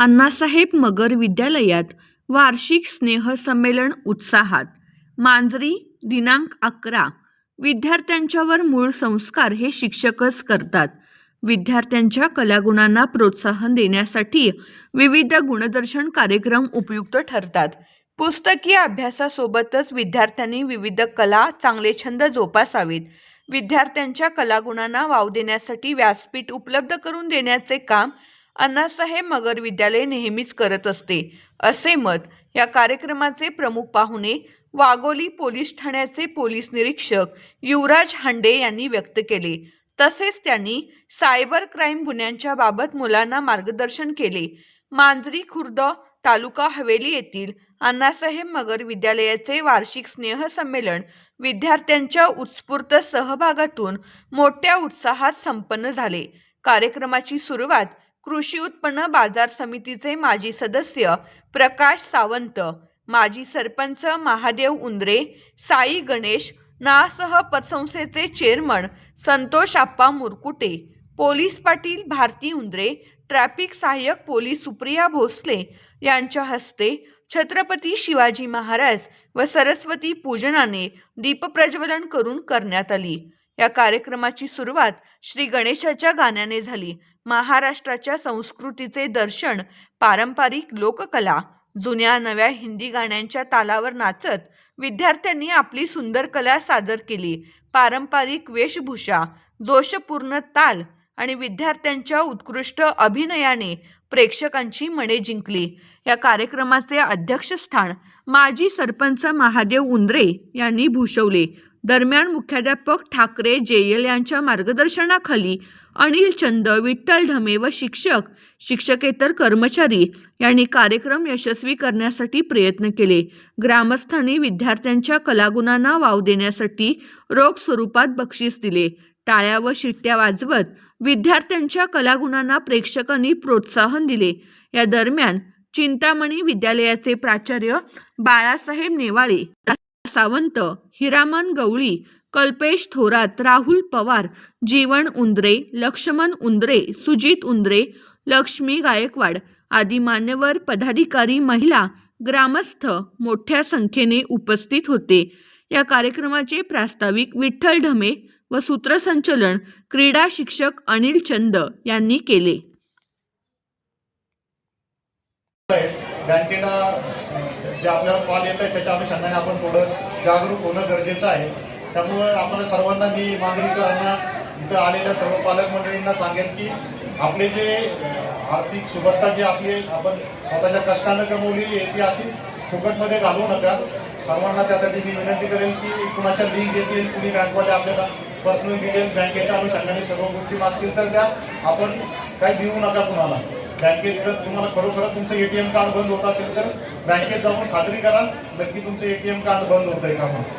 अण्णासाहेब मगर विद्यालयात वार्षिक स्नेहसंमेलन उत्साहात. मांजरी दिनांक अकरा. विद्यार्थ्यांच्यावर मूळ संस्कार हे शिक्षकच करतात. विद्यार्थ्यांच्या कलागुणांना प्रोत्साहन देण्यासाठी विविध गुणदर्शन कार्यक्रम उपयुक्त ठरतात. पुस्तकीय अभ्यासासोबतच विद्यार्थ्यांनी विविध कला चांगले छंद जोपासावेत. विद्यार्थ्यांच्या कलागुणांना वाव देण्यासाठी व्यासपीठ उपलब्ध करून देण्याचे काम अण्णासाहेब मगर विद्यालय नेहमीच करत असते. असे मत या कार्यक्रमाचे प्रमुख पाहुणे वाघोली पोलीस ठाण्याचे पोलीस निरीक्षक युवराज हांडे यांनी व्यक्त केले. तसेच त्यांनी सायबर क्राईम गुन्ह्यांच्या बाबत मुलांना मार्गदर्शन केले. मांजरी खुर्द तालुका हवेली येथील अण्णासाहेब मगर विद्यालयाचे वार्षिक स्नेहसंमेलन विद्यार्थ्यांच्या उत्स्फूर्त सहभागातून मोठ्या उत्साहात संपन्न झाले. कार्यक्रमाची सुरुवात कृषी उत्पन्न बाजार समितीचे माजी सदस्य प्रकाश सावंत माजी सरपंच महादेव उंद्रे साई गणेश नासह पतसंस्थेचे chairman Santosh Appa Murkute police Patil Bharati Undre traffic सहाय्यक पोलीस सुप्रिया भोसले यांच्या हस्ते छत्रपती शिवाजी महाराज व सरस्वती पूजनाने दीपप्रज्वलन करून करण्यात आली. या कार्यक्रमाची सुरुवात श्री गणेशाच्या गाण्याने झाली. महाराष्ट्राच्या संस्कृतीचे दर्शन पारंपरिक लोककला जुन्या नव्या हिंदी गाण्यांच्या तालावर नाचत विद्यार्थ्यांनी आपली सुंदर कला सादर केली. पारंपरिक वेशभूषा जोशपूर्ण ताल आणि विद्यार्थ्यांच्या उत्कृष्ट अभिनयाने प्रेक्षकांची मने जिंकली. या कार्यक्रमाचे अध्यक्षस्थान माजी सरपंच महादेव उंद्रे यांनी भूषवले. दरम्यान मुख्याध्यापक ठाकरे जेयल यांच्या मार्गदर्शनाखाली अनिल चंद विठ्ठल ढमे व शिक्षक शिक्षकेतर कर्मचारी यांनी कार्यक्रम यशस्वी करण्यासाठी प्रयत्न केले. ग्रामस्थांनी विद्यार्थ्यांच्या कलागुणांना वाव देण्यासाठी रोख स्वरूपात बक्षीस दिले. टाळ्या व शिट्ट्या वाजवत विद्यार्थ्यांच्या कलागुणांना प्रेक्षकांनी प्रोत्साहन दिले. या दरम्यान चिंतामणी विद्यालयाचे प्राचार्य बाळासाहेब नेवाळे सावंत हिरामन गवळी कल्पेश थोरात राहुल पवार जीवन उंद्रे लक्ष्मण उंद्रे सुजित उंद्रे लक्ष्मी गायकवाड आदी मान्यवर पदाधिकारी महिला ग्रामस्थ मोठ्या संख्येने उपस्थित होते. या कार्यक्रमाचे प्रास्ताविक विठ्ठल ढमे व सूत्रसंचलन क्रीडा शिक्षक अनिल चंद यांनी केले. बँकेला जे आपल्याला कॉल येत आहे त्याच्या अनुषंगाने आपण थोडं जागरूक होणं गरजेचं आहे. त्यामुळे आपल्या सर्वांना मी मागणीकरांना इथं आलेल्या सर्व पालकमंडळींना सांगेन की आपले जे आर्थिक सुबत्ता जे आपली आपण स्वतःच्या कष्टानं कमवलेली आहे ती अशी फुकटमध्ये घालवू नका. सर्वांना त्यासाठी मी विनंती करेन की कुणाच्या लिंक येतील कुणी बँकवाले आपल्याला पर्सनल डिटेल बँकेच्या अनुषंगाने सर्व गोष्टी मागतील तर त्या आपण काही देऊ नका कुणाला. बँकेत जर तुम्हाला खरोखर तुमचं एटीएम कार्ड बंद होत असेल तर बँकेत जाऊन खात्री करा. नक्की तुमचं एटीएम कार्ड बंद होत आहे का म्हणून.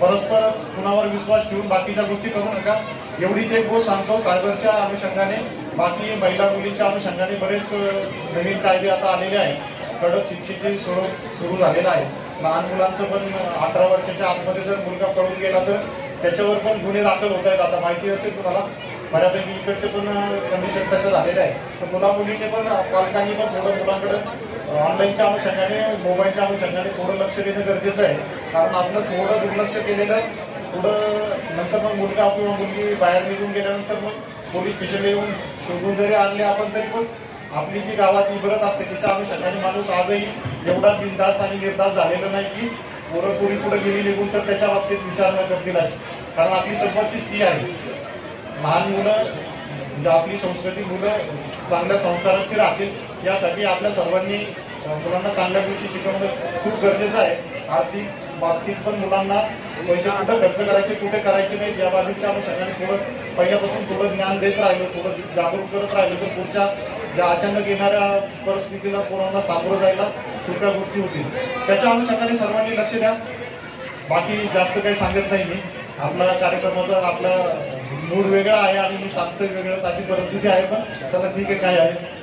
परस्पर कुणावर विश्वास ठेवून बाकीच्या गोष्टी करू नका. एवढीच एक गोष्ट सांगतो सायबरच्या अनुषंगाने बाकी महिला मुलींच्या अनुषंगाने बरेच नवीन कायदे आता आलेले आहेत. कडक शिक्षेचे सुरू सुरू झालेलं आहे. लहान मुलांचं पण अठरा वर्षाच्या आतमध्ये जर मुलगा पळून गेला तर त्याच्यावर पण गुन्हे दाखल होत आहेत. आता माहिती असेल तुम्हाला बऱ्यापैकी इकडचे पण कंडिशन तसं झालेलं आहे. तर मुला मुलीने पण पालकांनी पण थोडं मुलांकडं ऑनलाईनच्या अनुषंगाने मोबाईलच्या अनुषंगाने थोडं लक्ष देणं गरजेचं आहे. कारण आपलं थोडं दुर्लक्ष केलेलं थोडं नंतर मग मुलगा किंवा मुलगी बाहेर निघून गेल्यानंतर मग पोलीस स्टेशनला येऊन शोधून जरी आणले आपण तरी पण आपली जी गावात इबरत असते तिच्या अनुषंगाने माणूस आजही एवढा बिनधास्त आणि निर्धास्त झालेला नाही की पोरं पोरी पुढे गेली निघून तर त्याच्या बाबतीत विचार न करतील कारण आपली संपत्ती ती आहे. लहान मुलं म्हणजे आपली संस्कृती मुलं चांगल्या संस्काराची राहतील यासाठी आपल्या सर्वांनी मुलांना चांगल्या गोष्टी शिकवणं खूप गरजेचं आहे. आर्थिक बाबतीत पण मुलांना पैसे कुठं खर्च करायचे कुठे करायचे नाही या आम्ही सगळ्यांनी थोडं पहिल्यापासून थोडं ज्ञान देत राहिलो थोडं जागरूक करत राहिलो तर पुढच्या ज्या अचानक येणाऱ्या परिस्थितीला पोरांना सामोरं जायला सोप्या गोष्टी होतील. त्याच्या अनुषंगाने सर्वांनी लक्ष द्या. बाकी जास्त काही सांगत नाही मी. आपला कार्यक्रमाचा आपला मूड वेगळा आहे आणि मी सांगतोय वेगळं अशी परिस्थिती आहे पण चला ठीक आहे काय आहे.